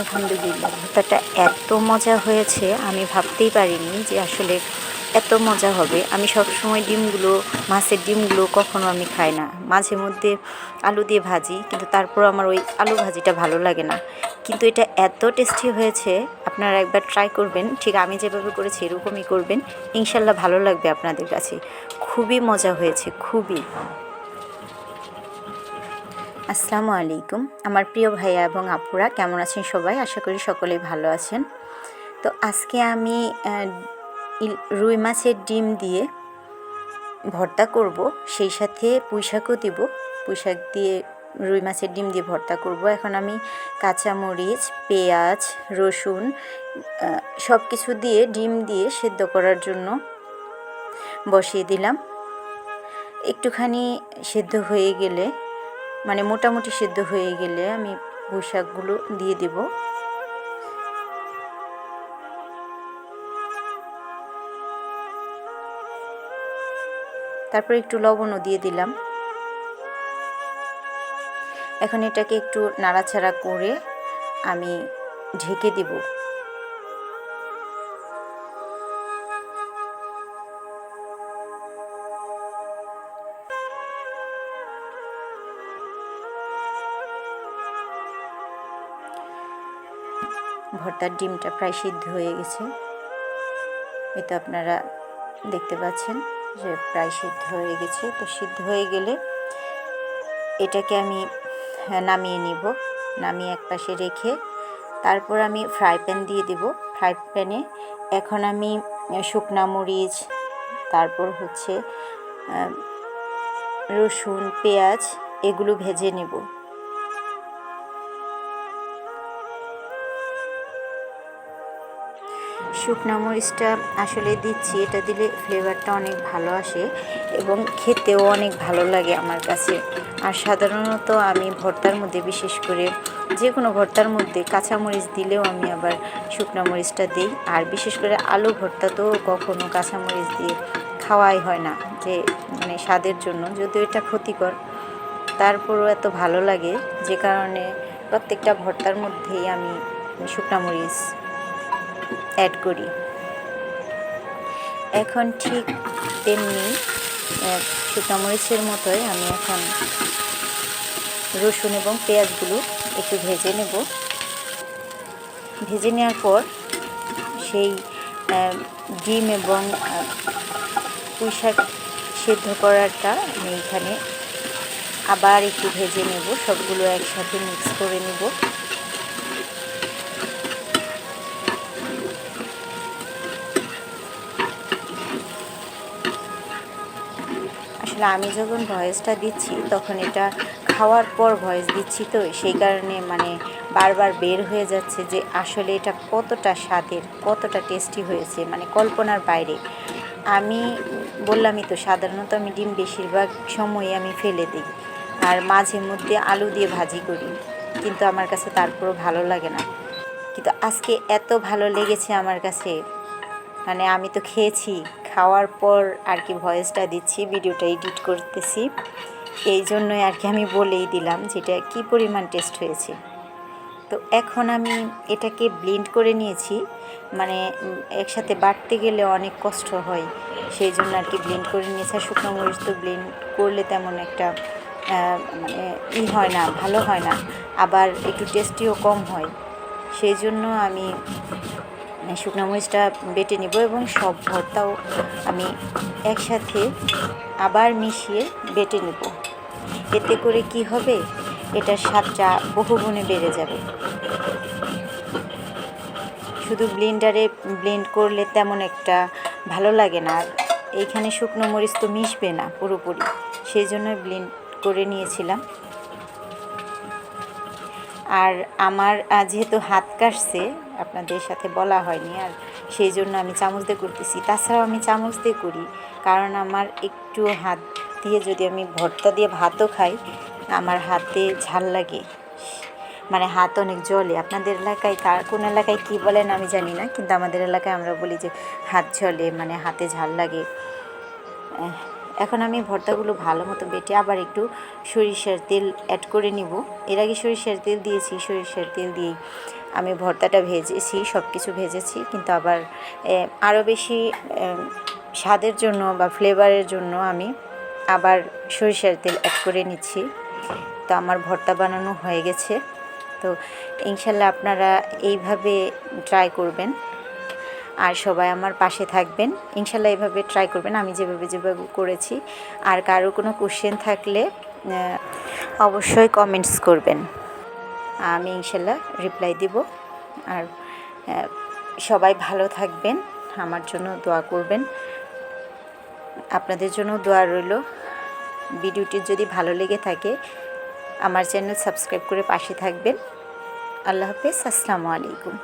আলহামদুলিল্লাহ ভর্তাটা এত মজা হয়েছে, আমি ভাবতেই পারিনি যে আসলে এত মজা হবে। আমি সবসময় ডিমগুলো, মাছের ডিমগুলো কখনো আমি খাই না। মাঝে মধ্যে আলু দিয়ে ভাজি, কিন্তু তারপর আমার ওই আলু ভাজিটা ভালো লাগে না। কিন্তু এটা এত টেস্টি হয়েছে, আপনারা একবার ট্রাই করবেন। ঠিক আমি যেভাবে করেছি, এরকমই করবেন। ইনশাল্লাহ ভালো লাগবে আপনাদের কাছে। খুবই মজা হয়েছে, খুবই। আসসালামু আলাইকুম। আমার প্রিয় ভাইয়া এবং আপুরা, কেমন আছেন সবাই? আশা করি সকলেই ভালো আছেন। তো আজকে আমি রুই মাছের ডিম দিয়ে ভর্তা করব। সেই সাথে পুঁইশাকও দিব। পুঁইশাক দিয়ে, রুই মাছের ডিম দিয়ে ভর্তা করব। এখন আমি কাঁচামরিচ, পেঁয়াজ, রসুন সব কিছু দিয়ে, ডিম দিয়ে সেদ্ধ করার জন্য বসিয়ে দিলাম। একটুখানি সেদ্ধ হয়ে গেলে মানে মোটামুটি সেদ্ধ হয়ে গেলে আমি পুঁই শাকগুলো দিয়ে দেব। তারপর একটু লবণও দিয়ে দিলাম। এখন এটাকে একটু নাড়াচাড়া করে আমি ঢেকে দিব। ভর্তার ডিমটা প্রায় সিদ্ধ হয়ে গেছে। এটা আপনারা দেখতে পাচ্ছেন যে প্রায় সিদ্ধ হয়ে গেছে। তো সিদ্ধ হয়ে গেলে এটাকে আমি হ্যাঁ, নামিয়ে নিব। নামিয়ে এক পাশে রেখে তারপর আমি ফ্রাই প্যান দিয়ে দিব। ফ্রাই প্যানে এখন আমি শুকনা মরিচ তারপর হচ্ছে রসুন পেঁয়াজ এগুলো ভেজে নেব। শুকনো মরিচটা আসলে দিচ্ছি, এটা দিলে ফ্লেভারটা অনেক ভালো আসে এবং খেতেও অনেক ভালো লাগে আমার কাছে। আর সাধারণত আমি ভর্তার মধ্যে, বিশেষ করে যে কোনো ভর্তার মধ্যে কাঁচামরিচ দিলেও আমি আবার শুকনো মরিচটা দিই। আর বিশেষ করে আলু ভর্তা তো কখনো কাঁচামরিচ দিয়ে খাওয়াই হয় না, যে মানে স্বাদের জন্য, যদিও এটা ক্ষতিকর। তারপরও এত ভালো লাগে যে কারণে প্রত্যেকটা ভর্তার মধ্যেই আমি শুকনো মরিচ অ্যাড করি। এখন ঠিক তেমনি আহ, শুকনো মরিচের মতোই আমি এখন রসুন এবং পেঁয়াজগুলো একটু ভেজে নেব। ভেজে নেওয়ার পর সেই ডিম এবং আহ, পুঁই শাক সেদ্ধ করাটা আমি এখানে আবার একটু ভেজে নেব। সবগুলো একসাথে মিক্স করে নেব। আসলে আমি যখন ভয়েসটা দিচ্ছি, তখন এটা খাওয়ার পর ভয়েস দিচ্ছি তো, সেই কারণে মানে বারবার বের হয়ে যাচ্ছে যে আসলে এটা কতটা স্বাদের, কতটা টেস্টি হয়েছে মানে কল্পনার বাইরে। আমি বললামই তো, সাধারণত আমি ডিম বেশিরভাগ সময়ই আমি ফেলে দিই আর মাঝে মধ্যে আলু দিয়ে ভাজি করি, কিন্তু আমার কাছে তারপরও ভালো লাগে না। কিন্তু আজকে এত ভালো লেগেছে আমার কাছে মানে আমি তো খেয়েছি। খাওয়ার পর আর কি ভয়েসটা দিচ্ছি, ভিডিওটা এডিট করতেছি। এই জন্যই আর কি আমি বলেই দিলাম যেটা কি পরিমাণ টেস্ট হয়েছে। তো এখন আমি এটাকে ব্লেন্ড করে নিয়েছি মানে একসাথে বাটতে গেলে অনেক কষ্ট হয়। সেই জন্য আর কি ব্লেন্ড করে নিয়েছি। আর শুকনো মরিচ তো ব্লেন্ড করলে তেমন একটা মানে ই হয় না, ভালো হয় না। আবার একটু টেস্টিও কম হয়। সেই জন্য আমি শুকনো মরিচটা বেটে নিব এবং সব ভর্তাও আমি একসাথে আবার মিশিয়ে বেটে নেব। এতে করে কি হবে? এটার স্বাদটা বহুগুণে বেড়ে যাবে। শুধু ব্লেন্ডারে ব্লেন্ড করলে তেমন একটা ভালো লাগে না। আর এইখানে শুকনো মরিচ তো মিশবে না পুরোপুরি, সেই জন্য ব্লেন্ড করে নিয়েছিলাম। আর আমার যেহেতু হাত কাটছে আপনাদের সাথে বলা হয়নি আর সেই জন্য আমি চামচ দিয়ে করতেছি। তাছাড়াও আমি চামচ দিয়ে করি, কারণ আমার একটু হাত দিয়ে যদি আমি ভর্তা দিয়ে ভাতও খাই, আমার হাতে ঝাল লাগে। মানে হাত অনেক জলে। আপনাদের এলাকায় কার, কোন এলাকায় কী বলেন আমি জানি না, কিন্তু আমাদের এলাকায় আমরা বলি যে হাত জলে মানে হাতে ঝাল লাগে। এখন আমি ভর্তাগুলো ভালো মতো বেটে আবার একটু সরিষার তেল অ্যাড করে নিব। এর আগে সরিষার তেল দিয়েছি, সরিষার তেল দিয়েই আমি ভর্তাটা ভেজেছি সব কিছু ভেজেছি। কিন্তু আবার আরও বেশি স্বাদের জন্য বা ফ্লেভারের জন্য আমি আবার সরিষার তেল অ্যাড করে নিচ্ছি। তো আমার ভর্তা বানানো হয়ে গেছে। তো ইনশাল্লাহ আপনারা এইভাবে ট্রাই করবেন। আর সবাই আমার পাশে থাকবেন। ইনশাল্লাহ এভাবে ট্রাই করবেন। আমি যেভাবে যেভাবে করেছি। আর কারও কোনো কোশ্চেন থাকলে অবশ্যই কমেন্টস করবেন। আমি ইনশাল্লাহ রিপ্লাই দিব। আর সবাই ভালো থাকবেন। আমার জন্য দোয়া করবেন। আপনাদের জন্য দোয়া রইল। ভিডিওটি যদি ভালো লেগে থাকে, আমার চ্যানেল সাবস্ক্রাইব করে পাশে থাকবেন। আল্লাহ হাফেজ। আসসালামু আলাইকুম।